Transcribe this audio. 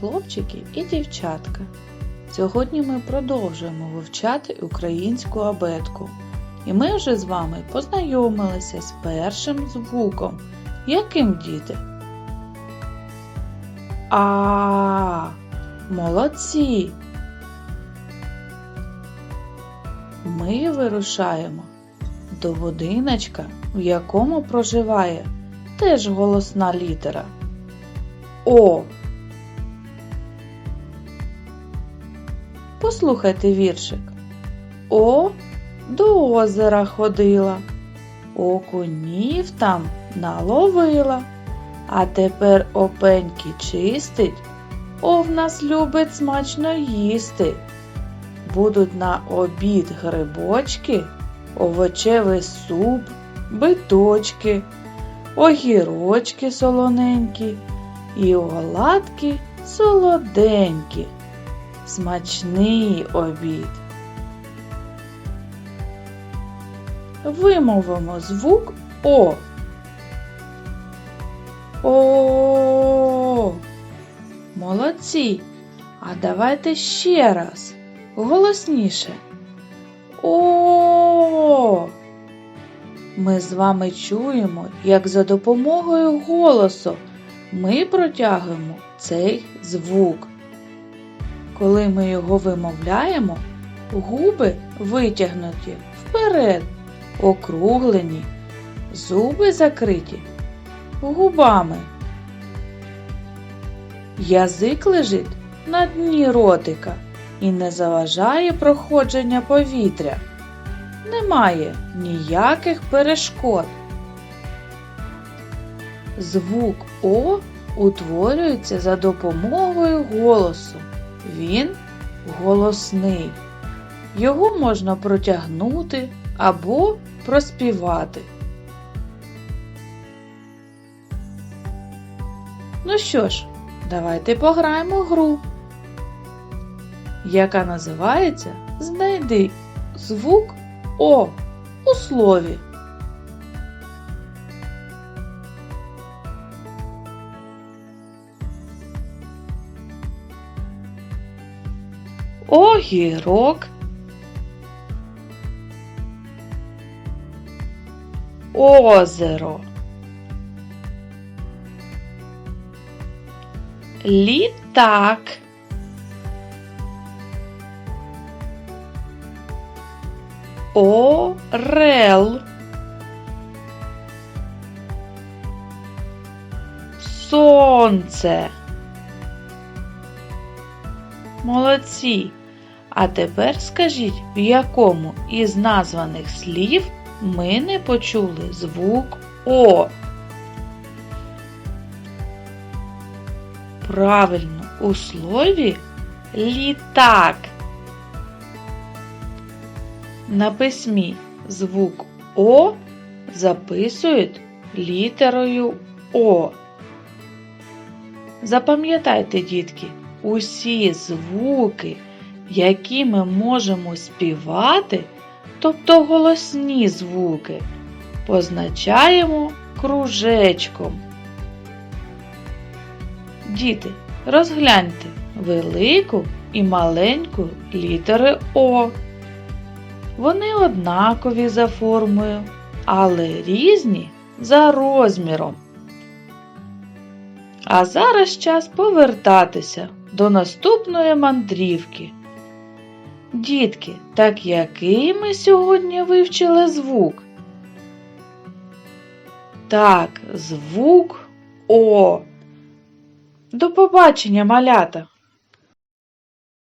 хлопчики і дівчатка. Сьогодні ми продовжуємо вивчати українську абетку. І ми вже з вами познайомилися з першим звуком. Яким діти? А, молодці. Ми вирушаємо до будиночка, в якому проживає теж голосна літера. О. Послухайте віршик. О до озера ходила, окунів там наловила, а тепер опеньки чистить, о в нас любить смачно їсти. Будуть на обід грибочки, овочевий суп, биточки, огірочки солоненькі і оладки солоденькі. Смачний обід. Вимовимо звук О. О. Молодці. А давайте ще раз. Голосніше. О. Ми з вами чуємо, як за допомогою голосу ми протягуємо цей звук. Коли ми його вимовляємо, губи витягнуті вперед, округлені, зуби закриті губами. Язик лежить на дні ротика і не заважає проходження повітря. Немає ніяких перешкод. Звук О утворюється за допомогою голосу. Він голосний. Його можна протягнути або проспівати. Ну що ж, давайте пограємо гру, яка називається Знайди звук О у слові. Огірок. Озеро. Літак. Орел. Сонце. Молодці. А тепер скажіть, в якому із названих слів ми не почули звук О. Правильно, у слові літак. На письмі звук О записують літерою О. Запам'ятайте, дітки, усі звуки, які ми можемо співати, тобто голосні звуки, позначаємо кружечком. Діти, розгляньте велику і маленьку літери О. Вони однакові за формою, але різні за розміром. А зараз час повертатися до наступної мандрівки. Дітки, так який ми сьогодні вивчили звук? Так, звук О. До побачення, малята!